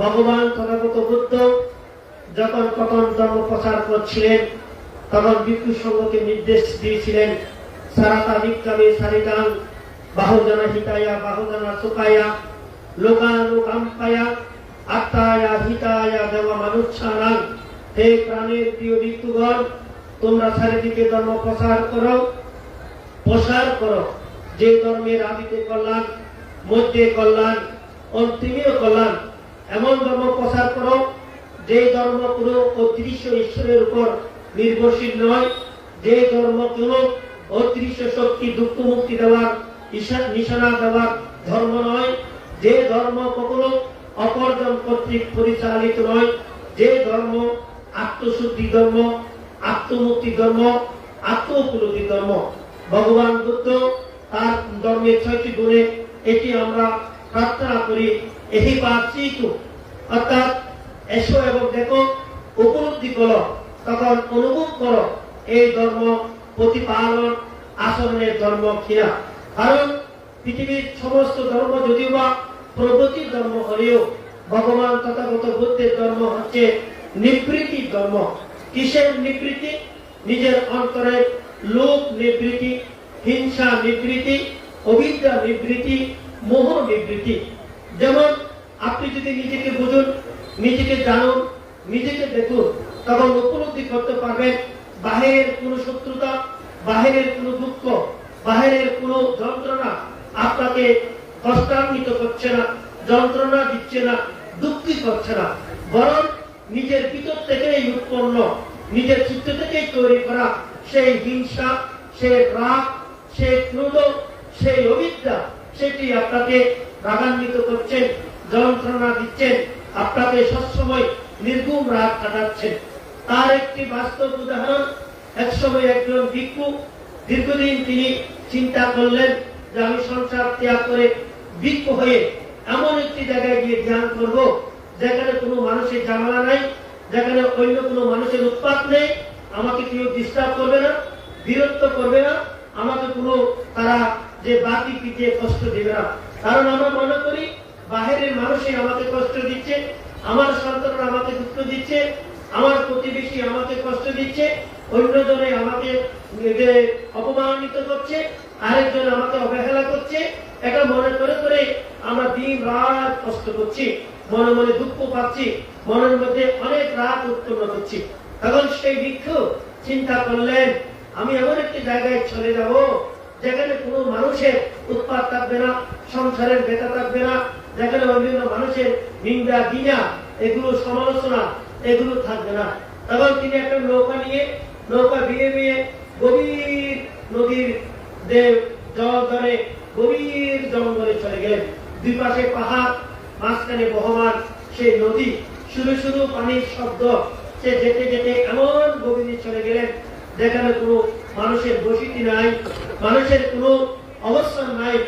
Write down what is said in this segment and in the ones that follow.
ভগবান তথাগত বুদ্ধ যখন প্রথম ধর্ম প্রচার করছিলেন, তখন ভিক্ষু সংঘকে নির্দেশ দিয়েছিলেন, সারাতা বিক্রমে সারিতাং, বাহুজনা হিতায়া, বাহুজনা সুখায়া লোকানুকাম্পায়া, আত্মায়া হিতায়া দেওয়া মানুষানাং হে প্রাণের প্রিয় ভিক্ষুগণ তোমরা চারিদিকে ধর্ম প্রচার করো, প্রসার করো। যে ধর্মের আদিতে কল্যাণ, মধ্যে কল্যাণ অন্তিমীয় কল্যাণ এমন ধর্ম প্রচার করো, যে ধর্ম কোনো অদৃশ্য ঈশ্বরের উপর নির্ভরশীল নয়। যে ধর্ম কোনো অদৃশ্য শক্তি, দুঃখ মুক্তি দেওয়ার নিশানা দেওয়ার ধর্ম নয়। যে ধর্ম কখনো অপরজন কর্তৃক পরিচালিত নয়। যে ধর্ম আত্মশুদ্ধি ধর্ম, আত্মমুক্তি ধর্ম আত্ম উপলব্ধি ধর্ম। ভগবান বুদ্ধ তার ধর্মের ছয়টি গুণে এটি আমরা প্রার্থনা করি। এই পাচ্ছি অর্থাৎ, এসো এবং দেখো, উপলব্ধি করো, তখন অনুভব করো, এই ধর্ম প্রতিপালন আচরণের ধর্ম কিনা। কারণ, পৃথিবীর সমস্ত ধর্ম যদিও বা প্রগতির ধর্ম হলেও, ভগবান তথাগত বুদ্ধের ধর্ম হচ্ছে নিবৃত্তি ধর্ম। কিসের নিবৃত্তি? নিজের অন্তরের লোক নিবৃত্তি, হিংসা নিবৃত্তি, অবিদ্যা নিবৃত্তি, মোহ নিবৃত্তি। যেমন আপনি যদি নিজেকে বুঝুন, নিজেকে জানুন, নিজেকে দেখুন, তখন উপলব্ধি করতে পারবেন বাহিরের কোনো শত্রুতা, বাহিরের কোনো দুঃখ, বাহিরের কোনো যন্ত্রণা আপনাকে কষ্টান্বিত করছে না, যন্ত্রণা দিচ্ছে না, দুঃখী করছে না। বরং নিজের ভিতর থেকেই উৎপন্ন, নিজের চিত্ত থেকেই তৈরি করা সেই হিংসা, সেই রাগ, সেই ক্রোধ, সেই অবিদ্যা সেটি আপনাকে রাগান্বিত করছেন, যন্ত্রণা দিচ্ছেন, আপনাকে সবসময় নির্গুম রাগ কাটাচ্ছেন। তার একটি বাস্তব উদাহরণ, একসময় একজন ভিক্ষু, দীর্ঘদিন তিনি চিন্তা করলেন যে আমি সংসার ত্যাগ করে ভিক্ষু হয়ে এমন একটি জায়গায় গিয়ে ধ্যান করব, যেখানে কোনো মানুষের ঝামেলা নাই, যেখানে অন্য কোনো মানুষের উৎপাত নেই, আমাকে কেউ ডিস্টার্ব করবে না, বিরক্ত করবে না, আমাকে কোনো তারা যে বাকি পিটিয়ে কষ্ট দেবে না। কারণ আমরা মনে করি, বাহিরের মানুষই আমাকে কষ্ট দিচ্ছে, আমার সন্তানরা আমাকে দুঃখ দিচ্ছে, আমার প্রতিবেশী আমাকে কষ্ট দিচ্ছে, অন্যজনে আমাকে অপমানিত করছে, আরেকজন আমাকে অবহেলা করছে, এটা মনে করে করে আমরা দিন রাত কষ্ট করছি, মনে মনে দুঃখ পাচ্ছি, মনের মধ্যে অনেক রাত উৎপন্ন করছি। তখন সেই ভিক্ষু চিন্তা করলেন, আমি এমন একটি জায়গায় চলে যাব যেখানে কোনো মানুষের উৎপাদ থাকবে না, সংসারের বেতা থাকবে না, যেখানে অন্যান্য মানুষের নিন্দা দিনা এগুলো সমালোচনা, এগুলো থাকবে না। তখন তিনি একটা নৌকা নিয়ে, নৌকা বিয়ে বিয়ে গভীর নদীর যে জল ধরে গভীর জঙ্গলে চলে গেলেন। দুই পাশে পাহাড়, মাঝখানে বহমান সেই নদী। শুধু শুধু পানির শব্দ, সে যেতে যেতে এমন গভীরে চলে গেলেন, যেখানে কোনো মানুষের বসতি নাই। মানুষের কোনো অবস্থান নাই।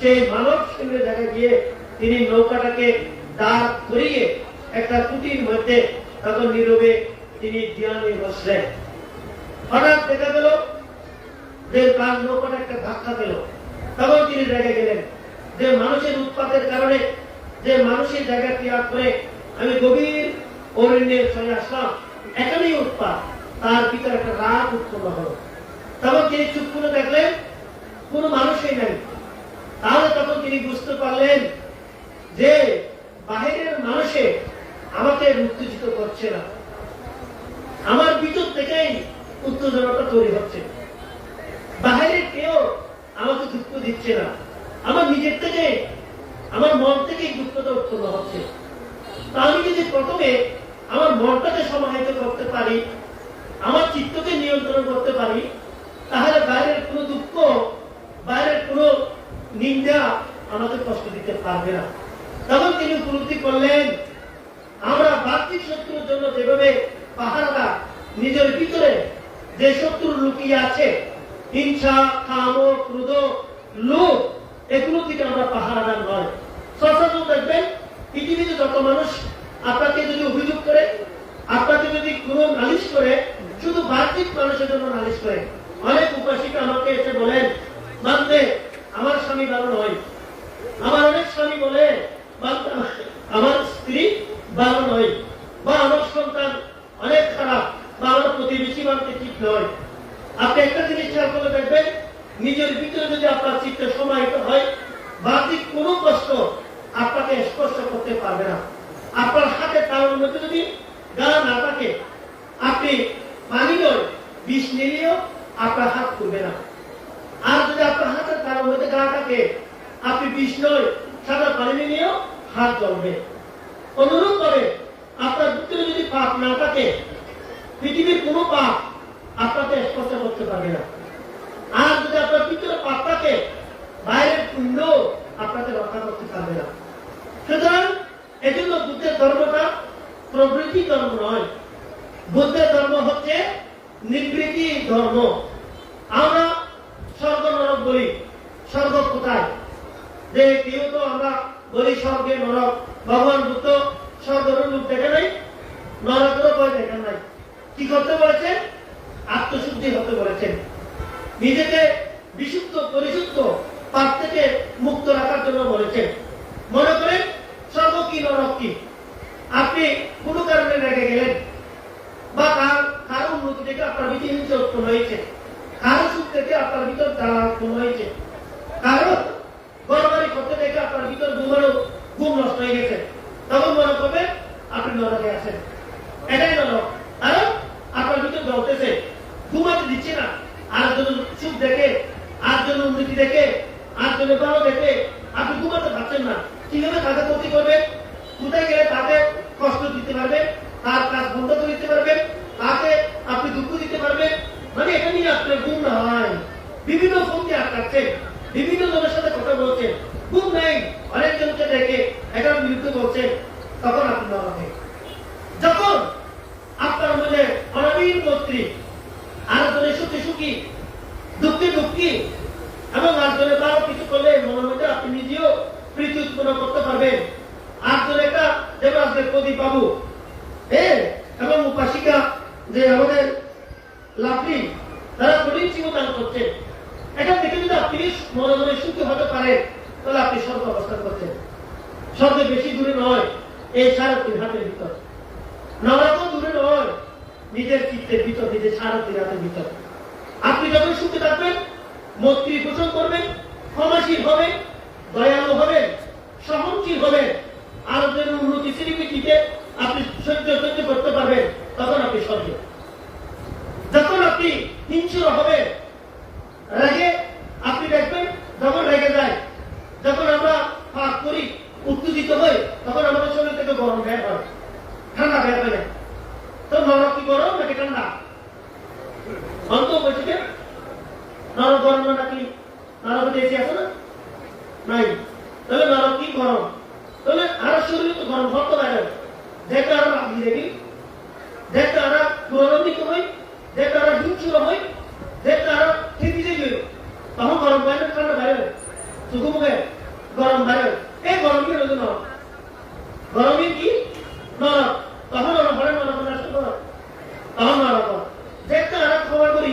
সেই মানব শূন্য জায়গায় গিয়ে তিনি নৌকাটাকে দাঁড় করিয়ে একটা কুটির মধ্যে তখন নীরবে তিনি ধ্যানে বসলেন। হঠাৎ দেখা গেল যে তার নৌকাটা একটা ধাক্কা পেল। তখন তিনি রেগে গেলেন। যে মানুষের উৎপাতের কারণে, যে মানুষের জায়গা ত্যাগ করে আমি গভীর অরণ্যে চলে আসলাম, এখানেই উৎপাত। তার ভিতরে একটা রাগ উৎপন্ন হলো। তিনি চুপ করে দেখলেন কোনো মানুষই নাই। তাহলে তখন তিনি বুঝতে পারলেন যে বাহিরের মানুষে আমাকে উত্তেজিত করছে না। আমার ভিতর থেকেই উত্তেজনাটা তৈরি হচ্ছে। বাহিরে কেউ আমাকে দুঃখ দিচ্ছে না। আমার নিজের থেকে, আমার মন থেকেই দুঃখটা উৎপন্ন হচ্ছে। আমি যদি প্রথমে আমার মনটাকে সমাহিত করতে পারি, আমার চিত্তকে নিয়ন্ত্রণ করতে পারি তাহলে বাইরের কোনো দুঃখ, বাইরের কোনো নিন্দা আমাকে কষ্ট দিতে পারবে না। তখন তিনি উপলব্ধি করলেন, আমরা বাহ্যিক শত্রুর জন্য যেভাবে পাহারাদা নিজের ভিতরে যে শত্রু লুকিয়ে আছে, হিংসা কাম ক্রোধ লোভ এগুলো থেকে আমরা পাহারাদার নয়। সচেতন দেখবেন পৃথিবীতে যত মানুষ আপনাকে যদি অভিযোগ করে, আপনাকে যদি কোনো নালিশ করে, শুধু বাহ্যিক মানুষের জন্য নালিশ করে আমাকে এসে বলেন, মানতে আমার স্বামী ভালো নয় আমার অনেক স্বামী বলে আমার স্ত্রী ভালো নয় বা আমার সন্তান অনেক খারাপ, বা আমার প্রতিবেশী মানতে ঠিক নয়। আপনি একটা জিনিস খেয়াল করে দেখবেন, নিজের ভিতরে যদি আপনার চিত্ত সমাহিত হয়, বাহ্যিক কোনো কষ্ট আপনাকে স্পর্শ করতে পারবে না। আপনার হাতে তার মধ্যে যদি গা না থাকে, আপনি পানি নয় বিষ নিলেও আপনার হাত খুলবে না। আর যদি আপনার হাতের তার মধ্যে গা থাকে, আপনি বিষ নয়, সাদা পানি নিলেও হাত জ্বলবে অনুরূপ করে আপনার ভিতরে যদি পাপ না থাকে, পৃথিবীর কোনো পাপ আপনাকে স্পর্শ করতে পারবে না। আর যদি আপনার ভিতরে পাপ থাকে, বাইরের পুণ্য আপনাকে রক্ষা করতে পারবে না। সুতরাং এজন্য বুদ্ধের ধর্মটা প্রবৃত্তি ধর্ম নয়। বুদ্ধের ধর্ম হচ্ছে নিবৃত্তি ধর্ম। আমরা স্বর্গ নরক বলি স্বর্গ কোথায়? যে কেউ তো আমরা বলি স্বর্গে নরক। ভগবান বুদ্ধ স্বর্গের রূপ দেখে নাই, নরকেরও ভয় দেখেন নাই। কি করতে বলেছেন? আত্মশুদ্ধি হতে বলেছেন। নিজেকে বিশুদ্ধ, পরিশুদ্ধ পাপ থেকে মুক্ত রাখার জন্য বলেছেন মনে করেন স্বর্গ কি নরক কি আপনি কোনো কারণে রেগে গেলেন বা কার কারও উন্নতি থেকে আপনার ভিতরে হিংসা উৎপন্ন হয়েছে কারও সুখ থেকে আপনার ভিতর জ্বালা উৎপন্ন হয়েছে কারও গড়বাড়ি করতে দেখে আপনার ভিতর ঘুমানো ঘুম নষ্ট হয়ে গেছে তখন মনে করবে নরকে আছেন এটাই নরক কারণ আপনার ভিতর জ্বলতেছে ঘুমাতে দিচ্ছে না আর জন্য সুখ দেখে আর জন্য উন্নতি দেখে আর জন্য ভালো দেখে আপনি ঘুমাতে পারছেন না কীভাবে তাকে ক্ষতি করবেন কোথায় গেলে তাকে কষ্ট দিতে পারবেন তার কাজ বন্ধ করে দিতে পারবেন তাকে আপনি দুঃখ দিতে পারবেন মানে এটা নিয়ে আপনার ঘুম না হয় বিভিন্ন ফোনকে আটকাচ্ছেন বিভিন্ন জনের সাথে কথা বলছেন ঘুম নেই অনেকজনকে দেখে এটার বিরুদ্ধে বলছেন তখন আপনি নরকে যখন আপনার মধ্যে অনাবিল মৈত্রী আরেকজনে সুখী দুঃখী দুঃখী। এবং আরেকজনে ভালো কিছু করলে মনের মধ্যে আপনি নিজেও প্রীতি উৎপন্ন করতে পারবেন। আরেকজন একটা যেমন আজকে প্রদীপ বাবু। এবং উপাসিকা যে আমাদের লাভলি তারা প্রদীপ দান করছে এটা দেখে যদি আপনি মনে মনে সুখী হতে পারেন, তাহলে আপনি স্বর্গ অবস্থান করছেন। স্বর্গে বেশি দূরে নয় এই সাড়ে তিন হাতের ভিতর। নরক দূরে নয়, নিজের চিত্তের ভিতর, নিজের সাড়ে তিন হাতের ভিতর। আপনি যখন সুখে থাকবেন মৈত্রী পোষণ করবেন, ক্ষমাশীল হবেন, দয়ালু হবেন, সহনশীল হবেন, আরবের উন্নতি শ্রীকৃতিতে আপনি সহ্য সহ্য করতে পারবেন, তখন আপনি স্বর্গে যখন আপনি হিংসুর হবেন, রেগে আপনি দেখবেন, যখন রেগে যায়, যখন আমরা পাপ করি, উত্তেজিত হই, তখন আমাদের শরীর থেকে গরম বের হয়, ঠান্ডা বের হয়। তো নরক কি গরম নাকি ঠান্ডা নরক গরম না নাকি? নরক দেশি আছে না? নাই। তাহলে নরক কি গরম তাহলে আর শরীর তো গরম হতো বাইরে দেখতে আরও আপনি দেখি। দেখতে আরও গৌরবিত হই দেখতে আরও হিংসুর হই দেখতে আরও ঠিকই দেখি তখন গরম বাইরে ঠান্ডা বাইরে সুখু মুখে গরম বাইরে এই গরম কি রোজ নরক গরমই কি নরক তখন নরক হয় নরক নষ্ট কর তখন নরক দেখতে আরও খবর করি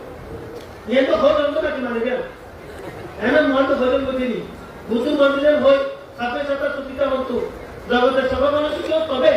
মরিব না মরিব ইয়ে তো হয় জন্ম নাকি মানিবেন এমন মন তো ভজন বুঝিনি। বুঝু মন্দিরের হই সাথে সাথে সুচিতা মন্তু জগতের সব মানুষ কেউ তবে